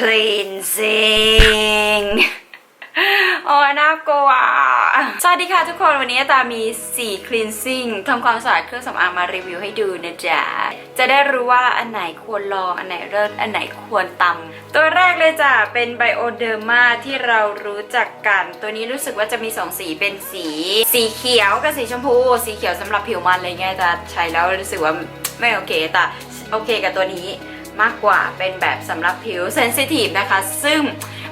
cleansing โอ้น่ากลัว สวัสดีค่ะทุกคนวันนี้ตามี 4 cleansing ทำความสะอาดเครื่องสำอางมารีวิวให้ดูนะจ๊ะ จะได้รู้ว่าอันไหนควรลอง อันไหนเลิศอันไหนควรตำตัวแรกเลยจ้ะ เป็นไบโอเดอร์มาที่เรารู้จักกัน ตัวนี้รู้สึกว่าจะมี 2 สีเป็นสี สีเขียวกับสีชมพู สีเขียวสำหรับผิวมันเลยไงแต่ใช้แล้วรู้สึกว่าไม่โอเคแต่โอเคกับตัวนี้ มากกว่าเป็นแบบสำหรับผิวเซนซิทีฟนะคะ ซึ่ง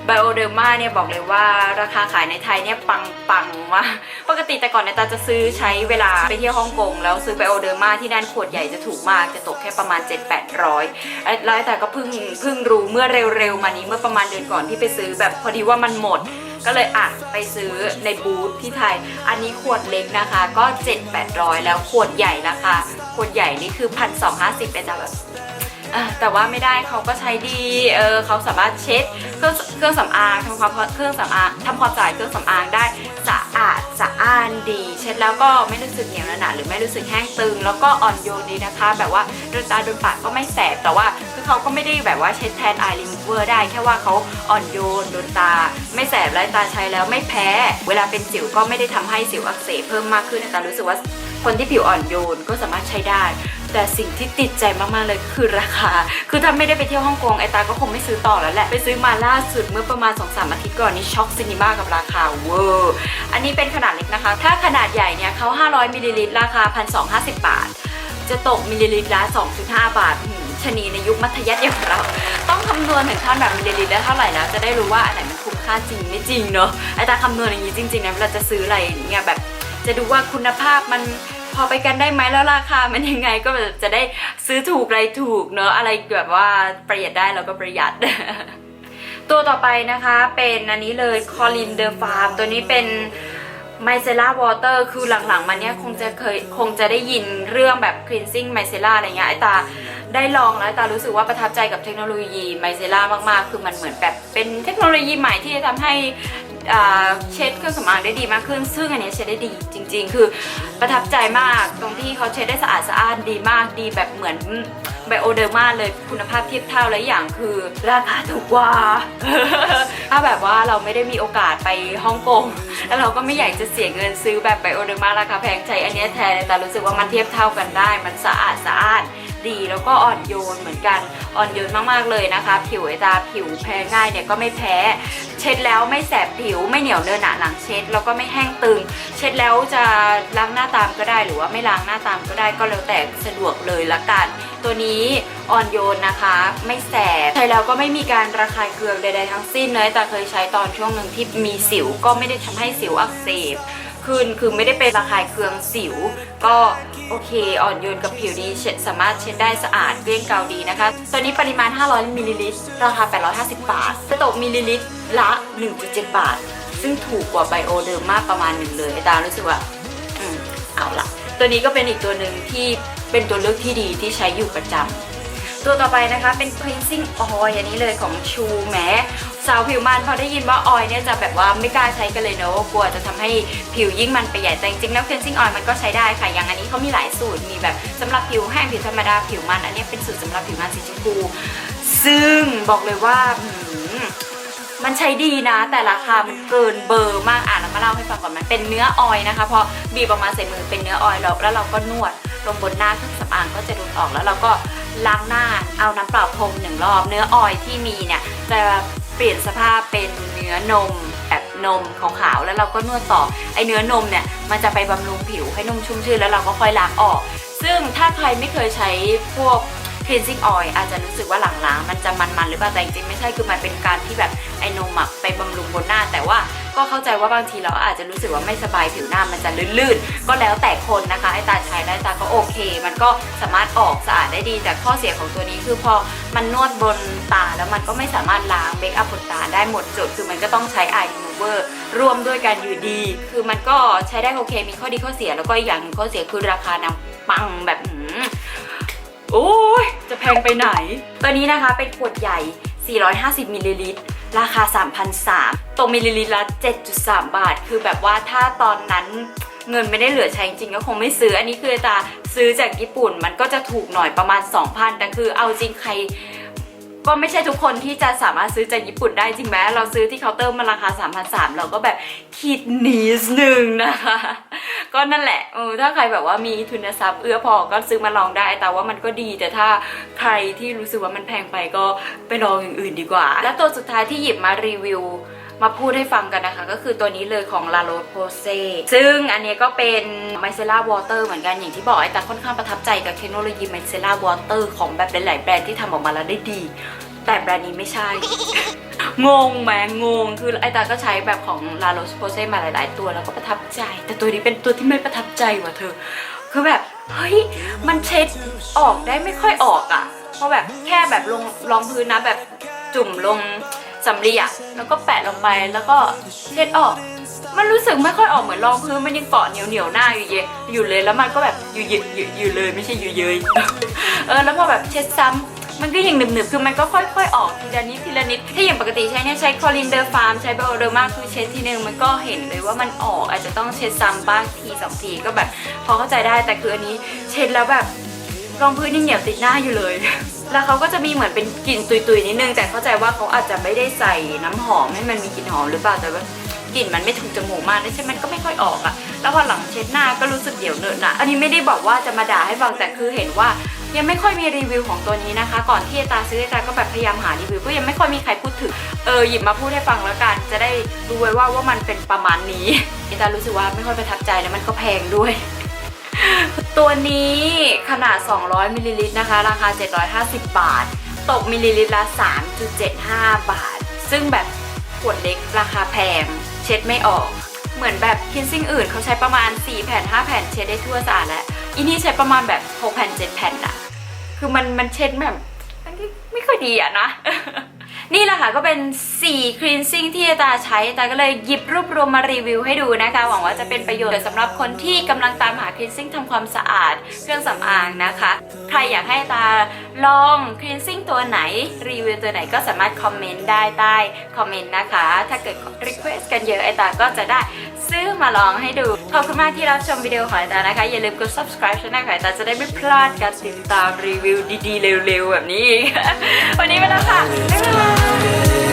ไบโอเดอร์มาเนี่ยบอกเลยว่าราคาขายในไทยเนี่ยปังปังๆว่ากปกติแต่ก่อนเนี่ยตาจะซื้อใช้เวลาไปเที่ยวฮ่องกงแล้วซื้อไบโอเดอร์มาที่นั่นขวดใหญ่จะถูกมากจะตกแค่ประมาณ 7-800แล้วแต่ก็เพิ่งเพิ่งรู้เมื่อเร็วๆมานี้เมื่อประมาณเดือนก่อนที่ไปซื้อแบบพอดีว่ามันหมดก็เลยอะไปซื้อในบูธที่ไทย อันนี้ขวดเล็กนะคะก็ 7-800 แล้วขวดใหญ่ราคา ขวดใหญ่นี่คือ1,250เป็นแบบอะแต่ว่าไม่ได้เขาก็ใช้ดี เออเขาสามารถเช็ดเครื่องเครื่องสำอางทำความเครื่องสำอางทำความสะอาดเครื่องสำอางได้สะอาดสะอ้านดี เช็ดแล้วก็ไม่รู้สึกเหนียวหนะหรือไม่รู้สึกแห้งตึง แล้วก็อ่อนโยนดีนะคะ แบบว่าโดนตาโดนปากก็ไม่แสบแต่ว่าคือเขาก็ไม่ได้แบบว่าเช็ดแทนไอรีมูเวอร์ได้ แค่ว่าเขาอ่อนโยนโดนตา ไม่แสบและตาใช้แล้วไม่แพ้ เวลาเป็นสิวก็ไม่ได้ทำให้สิวอักเสบเพิ่มมากขึ้นแต่รู้สึกว่า คนที่ผิวอ่อนโยนก็สามารถใช้ได้ แต่สิ่งที่ติดใจมากๆเลยคือราคา คือถ้าไม่ได้ไปเที่ยวฮ่องกงไอตาก็คงไม่ซื้อต่อแล้วแหละ ไปซื้อมาล่าสุดเมื่อประมาณ2-3อาทิตย์ก่อนนี่ช็อกซินิมากับราคาเวอร์อันนี้เป็นขนาดเล็กนะคะ ถ้าขนาดใหญ่เนี่ยเขา500มิลลิลิตรราคา 1,250 บาท จะตกมิลลิลิตรละ2.5 บาทหืมชะนีในยุคมัธยัสถ์อย่างเรา ต้องคำนวณถึงขั้นแบบมิลลิลิตรได้เท่าไหร่แล้ว จะได้รู้ว่าอันไหนมันคุ้มค่าจริงไม่จริงเนอะไอตาคำนวณอย่างนี้จริงๆนะเวลาจะซื้ออะไรเนี่ยแบบ จะดูว่าคุณภาพมันพอไปกันได้ไหมแล้วราคามันยังไงก็แบบจะได้ซื้อถูกอะไรถูกเนอะอะไรแบบว่าประหยัดได้เราก็ประหยัด ตัวต่อไปนะคะเป็นอันนี้เลยคอลินเดอร์ฟาร์มตัวนี้เป็นไมเซล่าวอเตอร์คือหลังๆ มาเนี้ยคงจะเคยคงจะได้ยินเรื่องแบบ cleansing ไมเซล่าอะไรเงี้ยไอตาได้ลองแล้วไอตารู้สึกว่าประทับใจกับเทคโนโลยีไมเซล่ามากๆ คือมันเหมือนแบบเป็นเทคโนโลยีใหม่ที่จะทำให้ เช็ดเครื่องสำอางได้ดีมากขึ้น ซึ่งอันนี้เช็ดได้ดีจริง ๆ คือประทับใจมากตรงที่เขาเช็ดได้สะอาดสะอ้านดีมากดีแบบเหมือนไบโอเดอร์มาเลยคุณภาพเทียบเท่าและอย่างคือ ราคาถูกกว่า ถ้าแบบว่าเราไม่ได้มีโอกาสไปฮ่องกงแล้วเราก็ไม่อยากจะเสียเงินซื้อแบบไบโอเดอร์มาราคาแพงใจอันนี้แทนแต่รู้สึกว่ามันเทียบเท่ากันได้ มันสะอาดสะอ้านดีแล้วก็อ่อนโยนเหมือนกันอ่อนโยนมากๆเลยนะคะ ผิวไอตาผิวแพ้ง่ายเนี่ยก็ไม่แพ้ เช็ดแล้วไม่แสบผิวไม่เหนียวเนินหนาหลังเช็ด แล้วก็ไม่แห้งตึง เช็ดแล้วจะล้างหน้าตามก็ได้ หรือว่าไม่ล้างหน้าตามก็ได้ก็แล้วแต่สะดวกเลยละกัน ตัวนี้อ่อนโยนนะคะ ไม่แสบใช้แล้วก็ไม่มีการระคายเคืองใดๆทั้งสิ้นเลยแต่เคยใช้ตอนช่วงหนึ่งที่มีสิวก็ไม่ได้ทำให้สิวอักเสบ ขึ้น คือไม่ได้เป็นระคายเคืองสิว ก็โอเคอ่อนโยนกับผิวดีเช็ดสามารถเช็ดได้สะอาดเกลี้ยงเกาดีนะคะ ตัวนี้ปริมาณ 500มิลลิลิตรราคา 850 บาทจะตกมิลลิลิตรละ 1.7 บาท ซึ่งถูกกว่าไบโอเดิมมากประมาณหนึ่งเลยตารู้สึกว่าอืมเอาละตัวนี้ก็เป็นอีกตัวหนึ่งที่เป็นตัวเลือกที่ดีที่ใช้อยู่ประจำ ตัวต่อไปนะคะเป็น cleansing oil อันนี้เลยของชูแหมสาวผิวมันพอได้ยินว่าออยเนี่ยจะแบบว่าไม่กล้าใช้กันเลยเนอะกลัวจะทำให้ผิวยิ่งมันไปใหญ่แต่จริงๆแล้ว cleansing oil มันก็ใช้ได้ค่ะ อย่างอันนี้เขามีหลายสูตรมีแบบสำหรับผิวแห้งผิวธรรมดาผิวมัน อันนี้เป็นสูตรสำหรับผิวมันสีชมพูซึ่งบอกเลยว่า มันใช้ดีนะ แต่ราคามันเกินเบอร์มากอะแล้วมาเล่าให้ฟังก่อนมันเป็นเนื้อออยนะคะพอบีบออกมาใส่มือเป็นเนื้อออยแล้วแล้วเราก็นวดลงบนหน้าเครื่องสำอางก็จะดูดออกแล้วเราก็ล้างหน้าเอาน้ำเปล่าพรมหนึ่งรอบ เนื้อออยที่มีเนี่ยจะเปลี่ยนสภาพเป็นเนื้อนมแบบนมขาวๆแล้วเราก็นวดต่อไอเนื้อนมเนี่ยมันจะไปบำรุงผิวให้นุ่มชุ่มชื่นแล้วเราก็ค่อยล้างออก ซึ่งถ้าใครไม่เคยใช้พวก cleansing oil อาจจะรู้สึกว่าหลังล้างมันจะมันๆหรือเปล่าแต่จริงๆไม่ใช่คือมันเป็นการที่แบบไอโนมอะไปบำรุงบนหน้า แต่ว่าก็เข้าใจว่าบางทีเราอาจจะรู้สึกว่าไม่สบายผิวหน้ามันจะลื่นๆ ก็แล้วแต่คนนะคะไอตาใช้แล้วไอ้ตาก็โอเค มันก็สามารถออกสะอาดได้ดี แต่ข้อเสียของตัวนี้คือพอมันนวดบนตาแล้วมันก็ไม่สามารถล้างเบคอัพบนตาได้หมดจดคือมันก็ต้องใช้ eye remover ร่วมด้วยกันอยู่ดี คือมันก็ใช้ได้โอเค มีข้อดีข้อเสียแล้วก็อีกอย่างข้อเสียคือราคานำปังแบบ โอ้ยจะแพงไปไหน ตัวนี้นะคะเป็นขวดใหญ่ 450มิลลิลิตรราคา3,300ตกมิลลิลิตรละ 7.3 บาท คือแบบว่าถ้าตอนนั้นเงินไม่ได้เหลือใช้จริงก็คงไม่ซื้อ อันนี้คือจะซื้อจากญี่ปุ่นมันก็จะถูกหน่อยประมาณ 2,000 แต่คือเอาจริงใคร ก็ไม่ใช่ทุกคนที่จะสามารถซื้อจากญี่ปุ่นได้จริงไหมเราซื้อที่เคาน์เตอร์มาราคา3 3 0 0เราก็แบบคิดนิดนึงนะคะ ก็นั่นแหละเออถ้าใครแบบว่ามีทุนทรัพย์เอื้อพอก็ซื้อมาลองได้ แต่ว่ามันก็ดี แต่ถ้าใครที่รู้สึกว่ามันแพงไปก็ไปลองอย่างอื่นดีกว่า และตัวสุดท้ายที่หยิบมารีวิวมาพูดให้ฟังกันนะคะ ก็คือตัวนี้เลยของ La Roche Posay ซึ่งอันนี้ก็เป็น Micellar Water เหมือนกันอย่างที่บอกไอ้แต่ค่อนข้างประทับใจกับเทคโนโลยี Micellar Water ของแบบหลาย ๆ แบรนด์ที่ทำออกมาแล้วได้ดี แต่แบรนด์นี้ไม่ใช่ งงแหมงง คือไอตาก็ใช้แบบของ La Roche Posay มาหลาย ๆ ตัวแล้วก็ประทับใจ แต่ตัวนี้เป็นตัวที่ไม่ประทับใจว่ะเธอ คือแบบ เฮ้ย มันเช็ดออกได้ไม่ค่อยออกอะ่ะเพราะแบบแค่แบบลงรองพื้นนะแบบจุ่มลงสำลีอะแล้วก็แปะลงไปแล้วก็เช็ดออก มันรู้สึกไม่ค่อยออกเหมือนรองพื้นมันยังเกาะเหนียวเหนียวหน้าอยู่เยอยู่เลยแล้วมันก็แบบอยู่เยอยู่อยู่เลยไม่ใช่อยู่เยยเออแล้วพอแบบเช็ดซ้ำ มันก็ยังหนึบๆ คือมันก็ค่อยๆ ออกทีละนิดทีละนิด ถ้าอย่างปกติใช้เนี่ยใช้คอลินเดอร์ฟาร์มใช้เบลเดอร์มากคือเช็ดทีนึงมันก็เห็นเลยว่ามันออกอาจจะต้องเช็ดซ้ำบ้างทีสองทีก็แบบพอเข้าใจได้แต่คืออันนี้เช็ดแล้วแบบรองพื้นยังเหนียวติดหน้าอยู่เลย แล้วเขาก็จะมีเหมือนเป็นกลิ่นตุยๆนิดนึง แต่เข้าใจว่าเขาอาจจะไม่ได้ใส่น้ำหอมให้มันมีกลิ่นหอมหรือเปล่า แต่ว่ากลิ่นมันไม่ถูกจมูกมากใช่ไหมมันก็ไม่ค่อยออกอะแล้วพอหลังเช็ดหน้าก็รู้สึกเดี๋ยวเนอะนะ อันนี้ไม่ได้บอกว่าจะมาด่าให้ฟังแต่คือเห็นว่า ยังไม่ค่อยมีรีวิวของตัวนี้นะคะ ก่อนที่ตาซื้อตาก็แบบพยายามหารีวิวก็ยังไม่ค่อยมีใครพูดถึงเออหยิบมาพูดให้ฟังแล้วกัน จะได้รู้ไว้ว่าว่ามันเป็นประมาณนี้ตารู้สึกว่าไม่ค่อยประทับใจแล้วมันก็แพงด้วยตัวนี้ขนาด 200มิลลิลิตรนะคะ ราคา 750 บาท ตกมิลลิลิตรละ 3.75 บาท ซึ่งแบบขวดเล็กราคาแพง เช็ดไม่ออก เหมือนแบบคินซิ่งอื่นเขาใช้ประมาณ 4 แผ่น 5 แผ่นเช็ดได้ทั่วสะอาดแล้ว อีนี่ใช้ประมาณแบบ6แผ่น7แผ่นอะคือมันมันเช็ดแบบไม่ค่อยดีอะนะ นี่แหละค่ะก็เป็น 4 cleansing ที่อาตาใช้อาตาก็เลยหยิบรวบรวมมารีวิวให้ดูนะคะ หวังว่าจะเป็นประโยชน์สำหรับคนที่กำลังตามหา cleansing ทำความสะอาดเครื่องสำอางนะคะ ใครอยากให้ตาลอง cleansing ตัวไหนรีวิวตัวไหนก็สามารถคอมเมนต์ได้ใต้คอมเมนต์นะคะ ถ้าเกิด request กันเยอะไอตาก็จะได้ ซื้อมาลองให้ดู ขอบคุณมากที่รับชมวิดีโอของไอตานะคะ อย่าลืมกด subscribe ช่องของไอตาจะได้ไม่พลาดการติดตามรีวิวดีๆ เร็วๆ แบบนี้อีกวันนี้ไปแล้วค่ะบ๊ายบาย